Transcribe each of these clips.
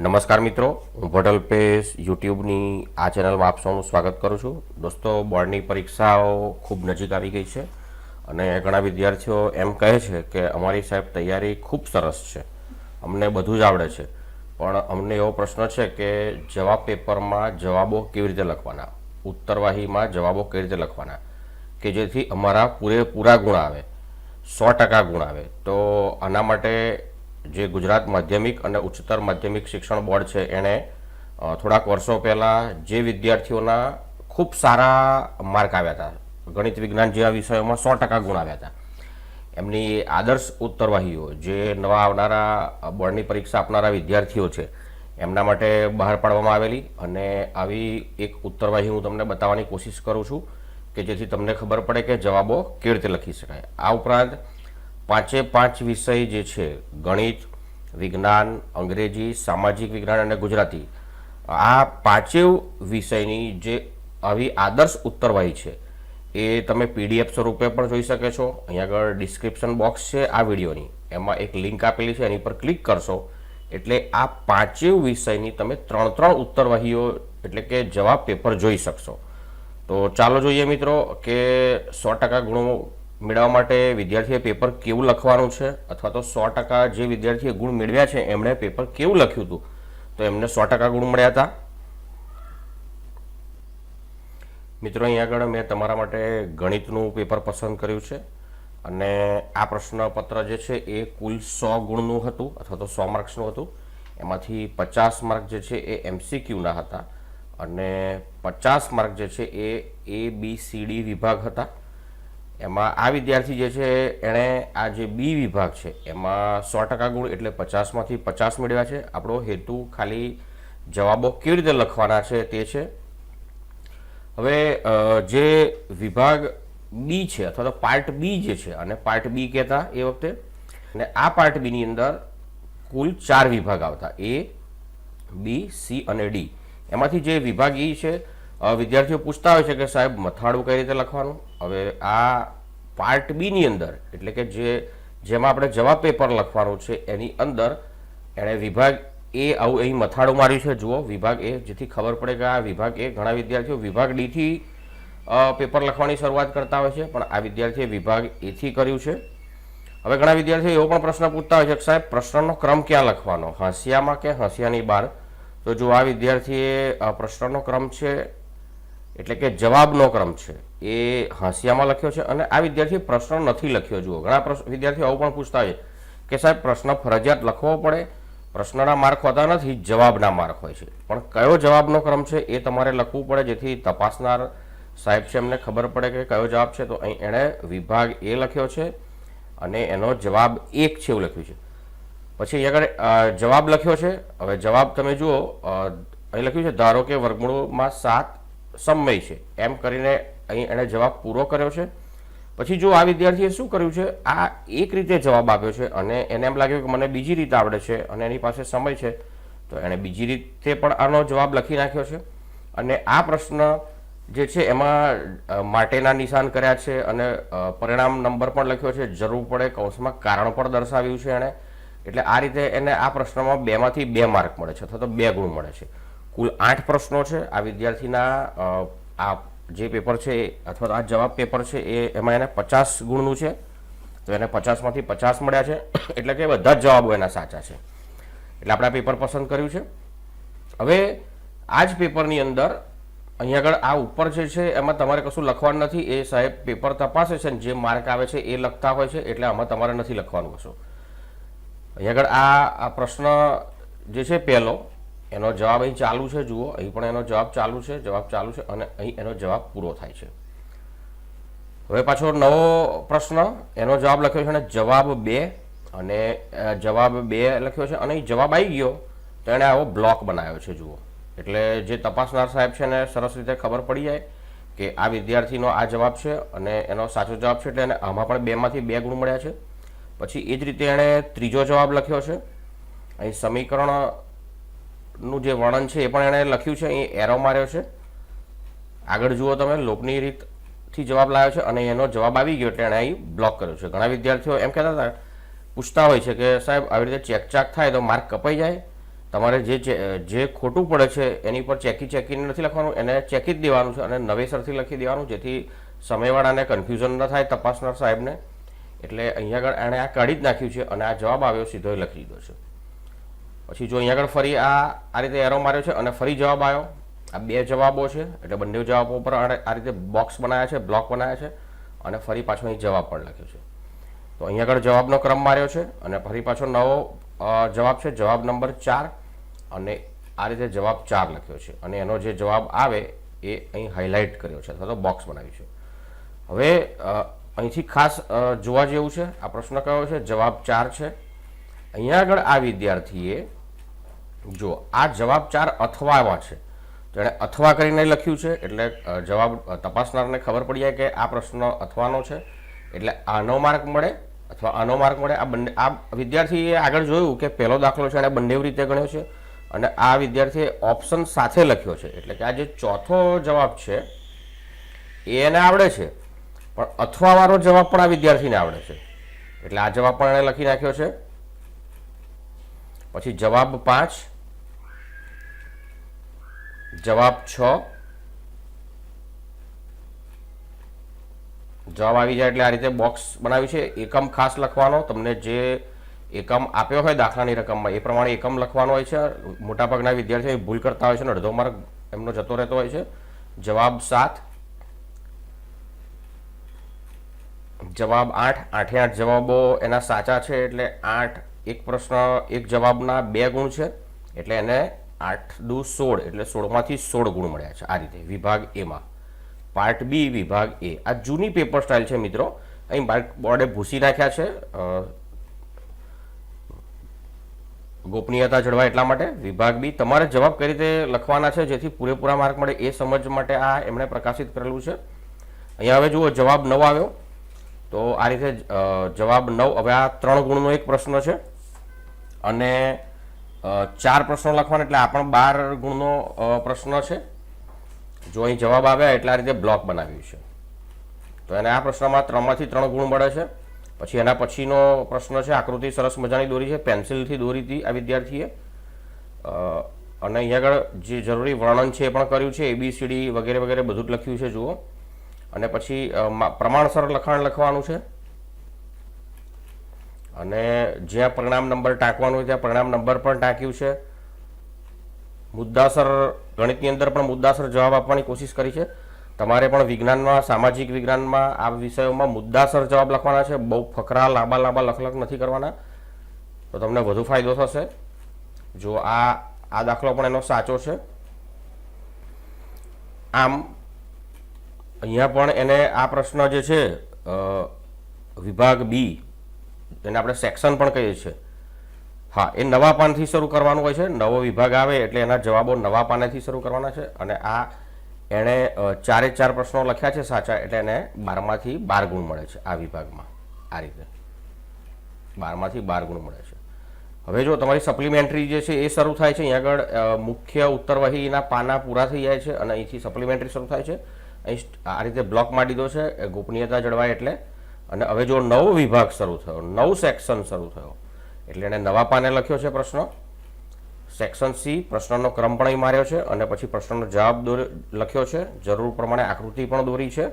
નમસ્કાર મિત્રો, હું ભટલ પેશ યુટ્યુબની આ ચેનલમાં આપ સૌનું સ્વાગત કરું છું. દોસ્તો, બોર્ડની પરીક્ષાઓ ખૂબ નજીક આવી ગઈ છે અને ઘણા વિદ્યાર્થીઓ એમ કહે છે કે અમારી સાહેબ તૈયારી ખૂબ સરસ છે. અમને બધું જ આવડે છે. પણ અમને એવો પ્રશ્ન છે કે જવાબ પેપરમાં જવાબો કેવી રીતે લખવાના? ઉત્તરવાહીમાં જવાબો કેવી રીતે લખવાના? કે જેથી અમારા પૂરેપૂરા ગુણ આવે, સો ટકા ગુણ આવે. તો આના માટે જે ગુજરાત માધ્યમિક અને ઉચ્ચતર માધ્યમિક શિક્ષણ બોર્ડ છે, એણે થોડાક વર્ષો પહેલાં જે વિદ્યાર્થીઓના ખૂબ સારા માર્ક આવ્યા હતા, ગણિત વિજ્ઞાન જેવા વિષયોમાં સો ટકા ગુણ આવ્યા હતા. એમની આદર્શ ઉત્તરવાહીઓ, જે નવા આવનારા બોર્ડની પરીક્ષા આપનારા વિદ્યાર્થીઓ છે, એમના માટે બહાર પાડવામાં આવેલી અને આવી એક ઉત્તરવાહી હું તમને બતાવવાની કોશિશ કરું છું કે જેથી તમને ખબર પડે કે જવાબો કેવી રીતે લખી શકાય. આ ઉપરાંત પાંચે પાંચ વિષય જે છે, ગણિત, વિજ્ઞાન, અંગ્રેજી, સામાજિક વિજ્ઞાન અને ગુજરાતી, આ પાંચેવ વિષયની જે આવી આદર્શ ઉત્તરવાહી છે, એ તમે પીડીએફ સ્વરૂપે પણ જોઈ શકે છો. અહીંયા આગળ ડિસ્ક્રિપ્શન બોક્સ છે આ વિડીયોની. એમાં એક લિંક આપેલી છે, એની પર ક્લિક કરશો. એટલે આ પાંચે વિષયની તમે ત્રણ ત્રણ ઉત્તરવાહીઓ, એટલે કે જવાબ પેપર જોઈ શકશો. તો ચાલો જોઈએ મિત્રો કે સો ટકા ગુણો મેળવવા માટે વિદ્યાર્થીએ પેપર કેવું લખવાનું છે? અથવા તો સો ટકા જે વિદ્યાર્થીએ ગુણ મેળવ્યા છે, એમણે પેપર કેવું લખ્યું હતું? તો એમને સો ટકા ગુણ મળ્યા હતા. મિત્રો, અહીં આગળ મેં તમારા માટે ગણિતનું પેપર પસંદ કર્યું છે. અને આ પ્રશ્નપત્ર જે છે, એ કુલ સો ગુણનું હતું, અથવા તો સો માર્ક્સનું હતું. એમાંથી પચાસ માર્ક જે છે, એ એમસીક્યુના હતા. અને પચાસ માર્ક જે છે, એ એ બી સી ડી વિભાગ હતા. એમાં આ વિદ્યાર્થી જે છે, એણે આ જે બી વિભાગ છે, એમાં સો ટકા ગુણ એટલે પચાસમાંથી પચાસ મેળવ્યા છે. આપણો હેતુ ખાલી જવાબો કેવી રીતે લખવાના છે તે છે. હવે જે વિભાગ બી છે અથવા તો પાર્ટ બી જે છે, અને પાર્ટ બી કહેતા એ વખતે, અને આ પાર્ટ બીની અંદર કુલ ચાર વિભાગ આવતા, એ, બી, સી અને ડી. એમાંથી જે વિભાગ ઈ છે વિદ્યાર્થીઓ પૂછતા હોય છે કે સાહેબ મથાળું કઈ રીતે લખવાનું? હવે આ પાર્ટ બીની અંદર, એટલે કે જે, જેમાં આપણે જવાબ પેપર લખવાનું છે, એની અંદર એણે વિભાગ એ આવું અહીં મથાળું માર્યું છે. જુઓ, વિભાગ એ જેથી ખબર પડે કે આ વિભાગ એ ઘણા વિદ્યાર્થીઓ વિભાગ ડીથી પેપર લખવાની શરૂઆત કરતા હોય છે, પણ આ વિદ્યાર્થીએ વિભાગ એથી કર્યું છે. હવે ઘણા વિદ્યાર્થીઓ એવો પણ પ્રશ્ન પૂછતા હોય છે કે સાહેબ, પ્રશ્નનો ક્રમ ક્યાં લખવાનો? હાંસિયામાં કે હાંસિયાની બહાર? તો જો આ વિદ્યાર્થીએ પ્રશ્નનો ક્રમ છે એટલે કે જવાબનો ક્રમ છે. એ હાંસિયામાં લખ્યો છે અને આ વિદ્યાર્થીએ પ્રશ્ન નથી લખ્યો. જુઓ, ઘણા વિદ્યાર્થીઓ આવું પણ પૂછતા હોય કે સાહેબ, પ્રશ્ન ફરજિયાત લખવો પડે? પ્રશ્નના માર્ક હોતા નથી, જવાબના માર્ક હોય છે. પણ કયો જવાબનો ક્રમ છે એ તમારે લખવું પડે જેથી તપાસનાર સાહેબ છે એમને ખબર પડે કે કયો જવાબ છે. તો અહીં એણે વિભાગ એ લખ્યો છે અને એનો જવાબ એક છે એવું લખ્યું છે. પછી અહીં આગળ જવાબ લખ્યો છે. હવે જવાબ તમે જુઓ અહીં લખ્યું છે, ધારો કે વર્ગમૂળમાં સાત સમય છે. એમ કરીને અહીં એણે જવાબ પૂરો કર્યો છે. પછી જો આ વિદ્યાર્થીએ શું કર્યું છે? આ એક રીતે જવાબ આપ્યો છે અને એને એમ લાગ્યું કે મને બીજી રીતે આવડે છે અને એની પાસે સમય છે, તો એણે બીજી રીતે પણ આનો જવાબ લખી નાખ્યો છે. અને આ પ્રશ્ન જે છે એમાં માટેના નિશાન કર્યા છે અને પરિણામ નંબર પણ લખ્યો છે. જરૂર પડે કૌંસમાં કારણ પણ દર્શાવ્યું છે એણે. એટલે આ રીતે એને આ પ્રશ્નમાં બેમાંથી બે માર્ક મળે છે અથવા તો બે ગુણ મળે છે. કુલ આઠ પ્રશ્નો છે. આ વિદ્યાર્થીના આ જે પેપર છે અથવા તો આ જવાબ પેપર છે એ, એમાં એને પચાસ ગુણનું છે. તો એને પચાસમાંથી પચાસ મળ્યા છે. એટલે કે બધા જ જવાબો એના સાચા છે. એટલે આપણે આ પેપર પસંદ કર્યું છે. હવે, આ જ પેપરની અંદર અહીંયા આગળ આ ઉપર જે છે, એમાં તમારે કશું લખવાનું નથી. એ સાહેબ પેપર તપાસે છે ને જે માર્ક આવે છે એ લખતા હોય છે, એટલે આમાં તમારે નથી લખવાનું કશું. અહીંયા આગળ આ પ્રશ્ન જે છે પહેલો એનો જવાબ અહીં ચાલુ છે, જુઓ. અહીં પણ એનો જવાબ ચાલુ છે, જવાબ ચાલુ છે અને અહીં એનો જવાબ પૂરો થાય છે. હવે પાછો નવો પ્રશ્ન. એનો જવાબ લખ્યો છે અને જવાબ બે અને જવાબ બે લખ્યો છે અને અહીં જવાબ આવી ગયો તો એણે આવો બ્લોક બનાવ્યો છે, જુઓ. એટલે જે તપાસનાર સાહેબ છે એને સરસ રીતે ખબર પડી જાય કે આ વિદ્યાર્થીનો આ જવાબ છે અને એનો સાચો જવાબ છે એટલે એને આમાં પણ બેમાંથી બે ગુણ મળ્યા છે. પછી એ જ રીતે એણે ત્રીજો જવાબ લખ્યો છે. અહીં સમીકરણનું જે વર્ણન છે એ પણ એણે લખ્યું છે. અહીં એરો માર્યો છે. આગળ જુઓ તમે લોકની રીતથી જવાબ લાવ્યો છે અને એનો જવાબ આવી ગયો એટલે એણે અહીં બ્લોક કર્યો છે. ઘણા વિદ્યાર્થીઓ એમ કહેતા હતા, પૂછતા હોય છે કે સાહેબ, આવી રીતે ચેકચાક થાય તો માર્ક કપાઈ જાય? તમારે જે જે ખોટું પડે છે એની પર ચેકી ચેકીને નથી લખવાનું, એને ચેકી જ દેવાનું છે અને નવેસરથી લખી દેવાનું, જેથી સમયવાળાને કન્ફ્યુઝન ન થાય તપાસનાર સાહેબને. એટલે અહીંયા આગળ એણે આ કાઢી જ નાખ્યું છે અને આ જવાબ આવ્યો સીધો લખી દીધો છે. પછી જો અહીંયા આગળ ફરી આ આ રીતે એરો માર્યો છે અને ફરી જવાબ આવ્યો. આ બે જવાબો છે, એટલે બંને જવાબો પર આ રીતે બોક્સ બનાવ્યા છે બ્લોક બનાવ્યા છે અને ફરી પાછો અહીં જવાબ પણ લખ્યો છે. તો અહીંયા આગળ જવાબનો ક્રમ માર્યો છે અને ફરી પાછો નવો જવાબ છે, જવાબ નંબર ચાર અને આ રીતે જવાબ ચાર લખ્યો છે. અને એનો જે જવાબ આવે એ અહીં હાઇલાઇટ કર્યો છે અથવા તો બોક્સ બનાવ્યું છે. હવે અહીંથી ખાસ જોવા જેવું છે, આ પ્રશ્ન કયો છે? જવાબ ચાર છે. અહીંયા આગળ આ વિદ્યાર્થીએ જો આ જવાબ ચાર અથવામાં છે. તેણે અથવા કરીને લખ્યું છે, એટલે જવાબ તપાસનારને ખબર પડી જાય કે આ પ્રશ્ન અથવાનો છે. એટલે આનો માર્ક મળે અથવા આનો માર્ક મળે, આ બંને, આ વિદ્યાર્થીએ આગળ જોયું કે પહેલો દાખલો છે એણે બંને રીતે ગણ્યો છે અને આ વિદ્યાર્થીએ ઓપ્શન સાથે લખ્યો છે. એટલે કે આ જે ચોથો જવાબ છે, એ એને આવડે છે. પણ અથવાવાળો જવાબ પણ આ વિદ્યાર્થીને આવડે છે. એટલે આ જવાબ પણ એણે લખી નાખ્યો છે. પછી જવાબ પાંચ જવાબ છ. જવાબ આવી જાય એટલે આ રીતે બોક્સ બનાવ્યું છે. એકમ ખાસ લખવાનો. તમને જે એકમ આપ્યો હોય દાખલાની રકમમાં, એ પ્રમાણે એકમ લખવાનો હોય છે. મોટાભાગના વિદ્યાર્થીઓ ભૂલ કરતા હોય છે અને અડધો માર્ગ એમનો જતો રહેતો હોય છે. જવાબ સાત. જવાબ આઠ. આઠે આઠ જવાબો એના સાચા છે એટલે આઠ એક પ્રશ્ન, એક જવાબના બે ગુણ છે. એટલે એને આઠ દુ સોળ એટલે સોળમાંથી સોળ ગુણ મળ્યા છે આ રીતે. વિભાગ એમાં પાર્ટ બી વિભાગ એ આ જૂની પેપર સ્ટાઇલ છે મિત્રો. અહીં બોર્ડે ભૂસી નાખ્યા છે. ગોપનીયતા જળવાય એટલા માટે. વિભાગ બી તમારે જવાબ કઈ રીતે લખવાના છે જેથી પૂરેપૂરા માર્ક મળે એ સમજ માટે આ એમણે પ્રકાશિત કરેલું છે. અહીંયા હવે જુઓ, જવાબ નવ આવ્યો. તો આ રીતે જવાબ નવ. હવે આ ત્રણ ગુણનો એક પ્રશ્ન છે. અને ચાર પ્રશ્નો લખવાના એટલે આ પણ બાર ગુણનો પ્રશ્ન છે. જો અહીં જવાબ આવ્યા એટલે આ રીતે બ્લોક બનાવ્યું છે. તો એને આ પ્રશ્નમાં ત્રણમાંથી ત્રણ ગુણ મળે છે. પછી એના પછીનો પ્રશ્ન છે, આકૃતિ સરસ મજાની દોરી છે, પેન્સિલથી દોરી હતી આ વિદ્યાર્થીએ. અને અહીંયા આગળ જે જરૂરી વર્ણન છે એ પણ કર્યું છે એબીસીડી વગેરે વગેરે બધું જ લખ્યું છે, જુઓ. અને પછી પ્રમાણસર લખાણ લખવાનું છે. અને જ્યાં પરિણામ નંબર ટાંકવાનું ત્યાં પરિણામ નંબર પણ ટાંક્યું છે. મુદ્દાસર, ગણિતની અંદર પણ મુદ્દાસર જવાબ આપવાની કોશિશ કરી છે. તમારે પણ વિજ્ઞાનમાં, સામાજિક વિજ્ઞાનમાં આ વિષયોમાં મુદ્દાસર જવાબ લખવાના છે. બહુ ફકરા, લાંબા લાંબા લખલખ નથી કરવાના. તો તમને વધુ ફાયદો થશે. જો આ આ દાખલો પણ એનો સાચો છે. આમ, અહીંયા પણ એને આ પ્રશ્ન જે છે વિભાગ બી જેને આપણે સેક્શન પણ કહીએ છીએ. હા, એ નવા પાનથી શરૂ કરવાનું હોય છે. નવો વિભાગ આવે એટલે એના જવાબો નવા પાનેથી શરૂ કરવાના છે અને આ એણે ચારે ચાર પ્રશ્નો લખ્યા છે સાચા એટલે એને બારમાંથી બાર ગુણ મળે છે આ વિભાગમાં. આ રીતે. બારમાંથી બાર ગુણ મળે છે. હવે જો તમારી સપ્લિમેન્ટરી જે છે એ શરૂ થાય છે અહીંયા આગળ મુખ્ય ઉત્તરવહીના પાના પૂરા થઈ જાય છે અને અહીંથી સપ્લિમેન્ટરી શરૂ થાય છે. અહીં આ રીતે બ્લોક મારી દીધો છે ગોપનીયતા જળવાય એટલે અને હવે જો નવો વિભાગ શરૂ થયો, નવ સેક્શન શરૂ થયો, એટલે એણે નવા પાને લખ્યો છે પ્રશ્ન. સેક્શન સી પ્રશ્નનો ક્રમ પણ અહીં માર્યો છે અને પછી પ્રશ્નનો જવાબ દોર, લખ્યો છે. જરૂર પ્રમાણે આકૃતિ પણ દોરી છે.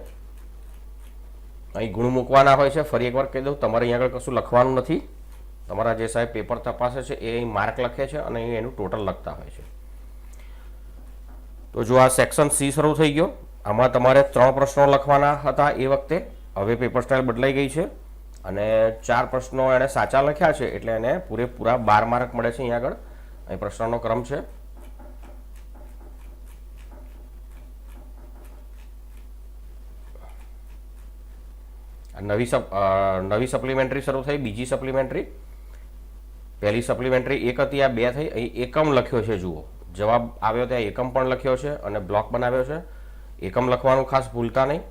અહીં ગુણ મૂકવાના હોય છે. ફરી એકવાર કહી દઉં, તમારે અહીં આગળ કશું લખવાનું નથી. તમારા જે સાહેબ પેપર તપાસે છે, એ અહીં માર્ક લખે છે અને અહીં એનું ટોટલ લખતા હોય છે. તો જો આ સેક્શન સી શરૂ થઈ ગયો, આમાં તમારે ત્રણ પ્રશ્નો લખવાના હતા એ વખતે. હવે પેપર સ્ટાઇલ બદલાઈ ગઈ છે અને ચાર પ્રશ્નો એણે સાચા લખ્યા છે એટલે એને પૂરેપૂરા બાર માર્ક મળે છે અહીંયા આગળ. અહીં પ્રશ્નનો ક્રમ છે. નવી સપ નવી સપ્લિમેન્ટરી શરૂ થઈ, બીજી સપ્લિમેન્ટરી પહેલી સપ્લિમેન્ટરી એક હતી, આ બે થઈ. અહીં એકમ લખ્યો છે, જુઓ. જવાબ આવ્યો ત્યાં એકમ પણ લખ્યો છે અને બ્લોક બનાવ્યો છે. એકમ લખવાનું ખાસ ભૂલતા નહીં.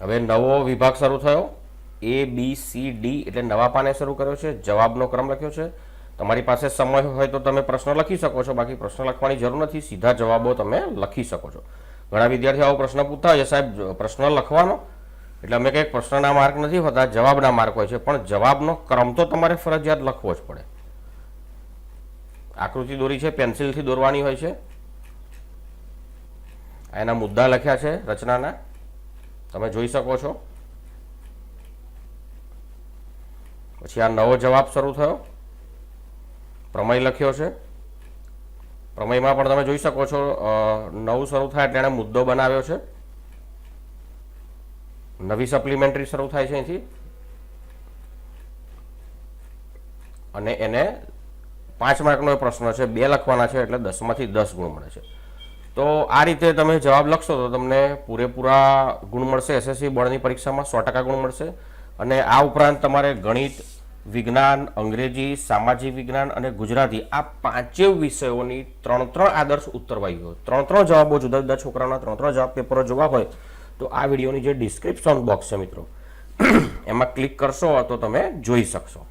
હવે નવો વિભાગ શરૂ થયો. એ બી સી ડી એટલે નવા પાને શરૂ કર્યો છે. જવાબનો ક્રમ લખ્યો છે. તમારી પાસે સમય હોય તો તમે પ્રશ્ન લખી શકો છો. બાકી પ્રશ્ન લખવાની જરૂર નથી. સીધા જવાબો તમે લખી શકો છો. ઘણા વિદ્યાર્થીઓ આવો પ્રશ્ન પૂછતા હોય સાહેબ પ્રશ્ન લખવાનો? એટલે અમે કંઈક પ્રશ્નના માર્ક નથી હોતા, જવાબના માર્ક હોય છે. પણ જવાબનો ક્રમ તો તમારે ફરજિયાત લખવો જ પડે. આકૃતિ દોરી છે. પેન્સિલથી દોરવાની હોય છે. એના મુદ્દા લખ્યા છે રચનાના. તમે જોઈ શકો છો. પછી આ નવો જવાબ શરૂ થયો. પ્રમેય લખ્યો છે. પ્રમેયમાં પણ તમે જોઈ શકો છો નવું શરૂ થાય એટલે એણે મુદ્દો બનાવ્યો છે. નવી સપ્લિમેન્ટરી શરૂ થાય છે અહીંથી. અને એને પાંચ માર્કનો પ્રશ્ન છે, બે લખવાના છે એટલે દસમાંથી દસ ગુણ મળે છે. તો આ રીતે તમે જવાબ લખશો તો તમને પૂરેપૂરા ગુણ મળશે. એસએસસી બોર્ડની પરીક્ષામાં સો ટકા ગુણ મળશે. અને આ ઉપરાંત તમારે ગણિત, વિજ્ઞાન, અંગ્રેજી, સામાજિક વિજ્ઞાન અને ગુજરાતી આ પાંચે વિષયોની ત્રણ ત્રણ આદર્શ ઉત્તરવાહીઓ ત્રણ ત્રણ જવાબો જુદા જુદા છોકરાઓના ત્રણ ત્રણ જવાબ પેપરો જોવા હોય તો આ વિડીયોની જે ડિસ્ક્રિપ્શન બોક્સ છે મિત્રો, એમાં ક્લિક કરશો તો તમે જોઈ શકશો.